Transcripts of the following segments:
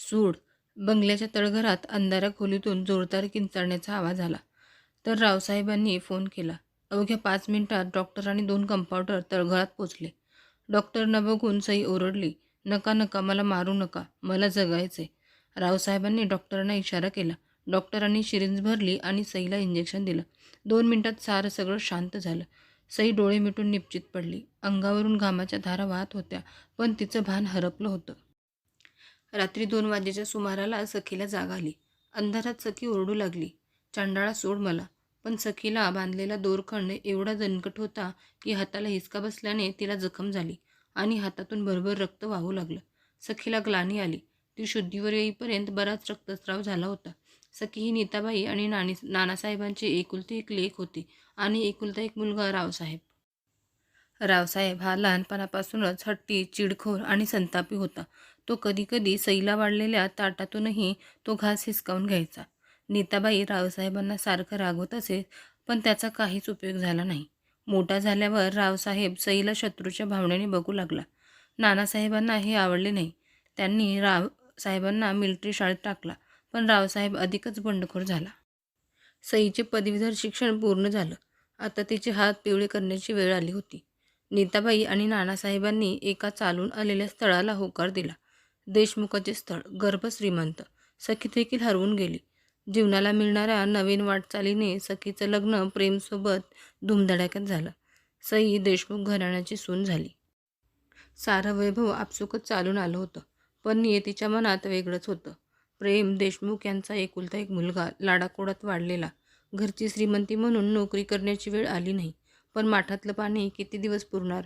सूड बंगल्याच्या तळघरात अंधाऱ्या खोलीतून जोरदार किंचाळण्याचा आवाज आला. तर रावसाहेबांनी फोन केला. अवघ्या पाच मिनिटात डॉक्टर आणि दोन कंपाऊंडर तळघरात पोचले. डॉक्टर न बघून सई ओरडली नका नका मला मारू नका मला जगायचे रावसाहेबांनी डॉक्टरांना इशारा केला. डॉक्टरांनी शिरिंज भरली आणि सईला इंजेक्शन दिलं. दोन मिनिटात सारं सगळं शांत झालं. सई डोळे मिटून निपचित पडली. अंगावरून घामाच्या धारा वाहत होत्या पण तिचं भान हरपलं होतं. रात्री दोन वाजेच्या सुमाराला सखीला जाग आली. अंधारात सखी ओरडू लागली. चांडाळा सोड मला. पण सखीला बांधलेला दोरखंड एवढा दणकट होता की हाताला हिसका बसल्याने तिला जखम झाली आणि हातातून भरभर रक्त वाहू लागलं. सखीला ग्लानी आली. ती शुद्धीवर येईपर्यंत बराच रक्तस्राव झाला होता. सखी ही नीताबाई आणि नानी नानासाहेबांची एकुलती एक लेख होती आणि एकुलता एक मुलगा रावसाहेब. रावसाहेब हा लहानपणापासूनच हट्टी चिडखोर आणि संतापी होता. तो कधीकधी सैला वाढलेल्या ताटातूनही तो घास हिसकावून घ्यायचा. नीताबाई रावसाहेबांना सारखं रागवत असे पण त्याचा काहीच उपयोग झाला नाही. मोठा झाल्यावर रावसाहेब सईला शत्रूच्या भावनेने बघू लागला. नानासाहेबांना हे आवडले नाही. त्यांनी रावसाहेबांना मिलिटरी शाळेत टाकला पण रावसाहेब अधिकच बंडखोर झाला. सईचे पदवीधर शिक्षण पूर्ण झालं. आता तिचे हात पिवळे करण्याची वेळ आली होती. नीताबाई आणि नानासाहेबांनी एका चालून आलेल्या स्थळाला होकार दिला. देशमुखाचे स्थळ गर्भ श्रीमंत. सखी देखील हरवून गेली. जीवनाला मिळणाऱ्या नवीन वाटचालीने सखीचं लग्न प्रेमसोबत धुमधडाक्यात झालं. सई देशमुख घराण्याची सून झाली. सारं वैभव आपसुकच चालून आलं होतं पण नियतीच्या मनात वेगळंच होतं. प्रेम देशमुख यांचा एकुलता एक मुलगा लाडाकोडात वाढलेला. घरची श्रीमंती म्हणून नोकरी करण्याची वेळ आली नाही पण माठातलं पाणी किती दिवस पुरणार?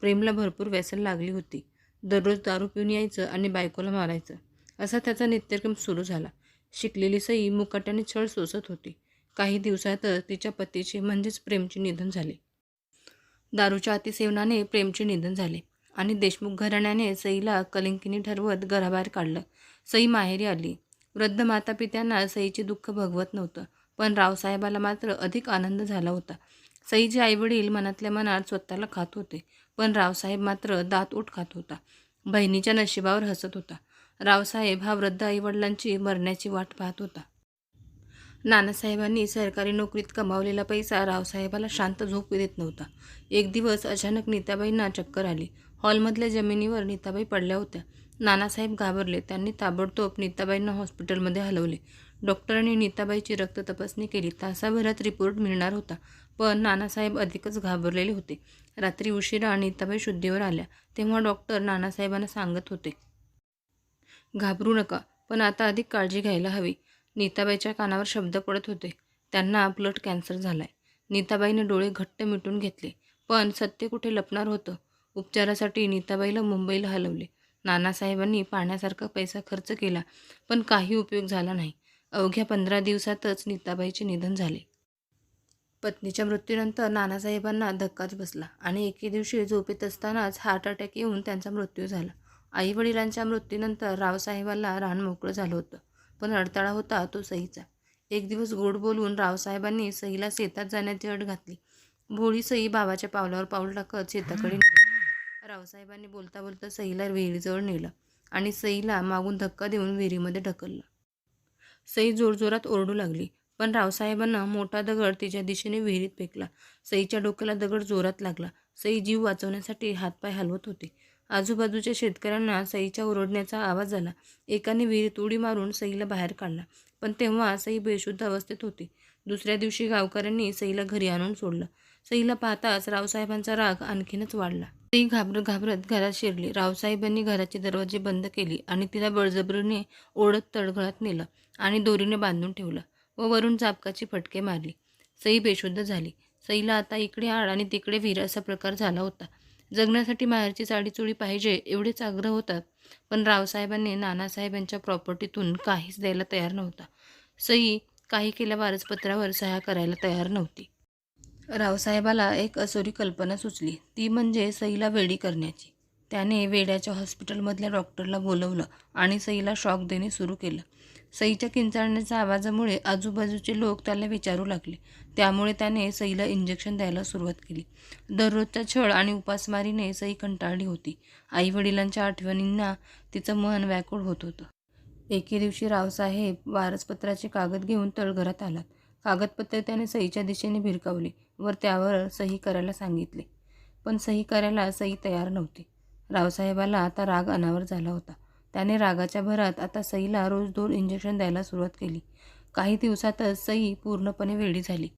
प्रेमला भरपूर व्यसन लागली होती. दररोज दारू पिऊन यायचं आणि बायकोला मारायचं. असा त्याचा नित्यक्रम सुरू झाला. शिकलेली सई मुकाट्याने छळ सोसत होती. काही दिवसातच तिच्या पतीचे म्हणजेच प्रेमचे निधन झाले. दारूच्या अतिसेवनाने प्रेमचे निधन झाले आणि देशमुख घराण्याने सईला कलिंकिनी ठरवत घराबाहेर काढलं. सई माहेरी आली. वृद्ध माता पित्यांना सईचे दुःख भगवत नव्हतं पण रावसाहेबाला मात्र अधिक आनंद झाला होता. सईचे आईवडील मनातल्या मनात स्वतःला खात होते. पण रावसाहेब मात्र दात उठकात होता. बहिणीच्या नशिबावर हसत होता. रावसाहेब हा वृद्ध आईवडिलांची मरण्याची वाट पाहत होता. नानासाहेबांनी सरकारी नोकरीत कमावलेला पैसा रावसाहेबाला शांत झोप देत नव्हता. एक दिवस अचानक नीताबाईंना चक्कर आली. हॉलमधल्या जमिनीवर नीताबाई पडल्या होत्या. नानासाहेब घाबरले. त्यांनी ताबडतोब नीताबाईंना हॉस्पिटलमध्ये हलवले. डॉक्टरांनी नीताबाईची रक्त तपासणी केली. तासाभरात रिपोर्ट मिळणार होता. पण नानासाहेब अधिकच घाबरलेले होते. रात्री उशिरा नीताबाई शुद्धीवर आल्या. तेव्हा डॉक्टर नानासाहेबांना सांगत होते घाबरू नका पण आता अधिक काळजी घ्यायला हवी. नीताबाईच्या कानावर शब्द पडत होते. त्यांना ब्लड कॅन्सर झालाय. नीताबाईने डोळे घट्ट मिटून घेतले. पण सत्य कुठे लपणार होतं? उपचारासाठी नीताबाईला मुंबईला हलवले. नानासाहेबांनी पाण्यासारखा पैसा खर्च केला पण काही उपयोग झाला नाही. अवघ्या पंधरा दिवसातच नीताबाईचे निधन झाले. पत्नीच्या मृत्यूनंतर नानासाहेबांना धक्काच बसला आणि एके दिवशी झोपेत असतानाच हार्ट अटॅक येऊन त्यांचा मृत्यू झाला. आईवडिलांच्या मृत्यूनंतर रावसाहेबांना रान मोकळं झालं होतं पण अडथळा होता तो सईचा. एक दिवस गोड बोलून रावसाहेबांनी सईला शेतात जाण्याची अट घातली. भोळी सई बाबाच्या पावलावर पाऊल टाकत शेताकडे निघाली. रावसाहेबांनी बोलता बोलता सईला विहिरीजवळ नेलं आणि सईला मागून धक्का देऊन विहिरीमध्ये ढकललं. सई जोरजोरात ओरडू लागली. पण रावसाहेबांना मोठा दगड तिच्या दिशेने विहिरीत फेकला. सईच्या डोक्याला दगड जोरात लागला. सई जीव वाचवण्यासाठी हातपाय हलवत होते. आजूबाजूच्या शेतकऱ्यांना सईच्या ओरडण्याचा आवाज आला. एकाने विहिरीत उडी मारून सईला बाहेर काढला. पण तेव्हा सई बेशुद्ध अवस्थेत होती. दुसऱ्या दिवशी गावकऱ्यांनी सईला घरी आणून सोडलं. सईला पाहताच रावसाहेबांचा राग आणखीनच वाढला. ती घाबरत घाबरत घरात शिरली. रावसाहेबांनी घराचे दरवाजे बंद केली आणि तिला बळजबरीने ओढत तळघळात नेलं आणि दोरीने बांधून ठेवलं व वरून चापकाची फटके मारली. सई बेशुद्ध झाली. सईला आता इकडे आड आणि तिकडे विहीर असा प्रकार झाला होता. जगण्यासाठी माहेरची साडीचोळी पाहिजे एवढेच आग्रह होतात पण रावसाहेबांनी नानासाहेबांच्या प्रॉपर्टीतून काहीच द्यायला तयार नव्हता. सई काही केल्या वारसपत्रावर सह्या करायला तयार नव्हती. रावसाहेबाला एक असोरी कल्पना सुचली. ती म्हणजे सईला वेडी करण्याची. त्याने वेड्याच्या हॉस्पिटलमधल्या डॉक्टरला बोलवलं आणि सईला शॉक देणे सुरू केलं. सईच्या किंचाळण्याच्या आवाजामुळे आजूबाजूचे लोक त्याला विचारू लागले. त्यामुळे त्याने सईला इंजेक्शन द्यायला सुरुवात केली. दररोजच्या छळ आणि उपासमारीने सई कंटाळली होती. आईवडिलांच्या आठवणींना तिचं मन व्याकुळ होत होतं. एके दिवशी रावसाहेब वारसपत्राचे कागद घेऊन तळघरात आलात. कागदपत्रे त्याने सईच्या दिशेने भिरकावली व त्यावर सही करायला सांगितले. पण सही करायला सई तयार नव्हती. रावसाहेबाला आता राग अनावर झाला होता. त्याने रागाच्या भरात आता सईला रोज दोन इंजेक्शन द्यायला सुरुवात केली. काही दिवसातच सई पूर्णपणे वेडी झाली.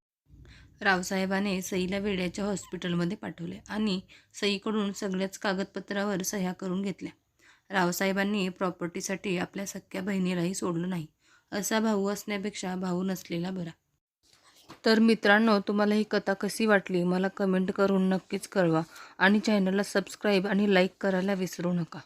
रावसाहेबाने सईला वेड्याच्या हॉस्पिटलमध्ये पाठवले आणि सईकडून सगळ्याच कागदपत्रावर सह्या करून घेतल्या. रावसाहेबांनी प्रॉपर्टीसाठी आपल्या सख्या बहिणीलाही सोडलं नाही. असा भाऊ असण्यापेक्षा भाऊ नसलेला बरा. तर मित्रांनो तुम्हाला ही कथा कशी वाटली? मला कमेंट करून नक्कीच कळवा. आणि चॅनलला सबस्क्राईब आणि लाईक करायला विसरू नका.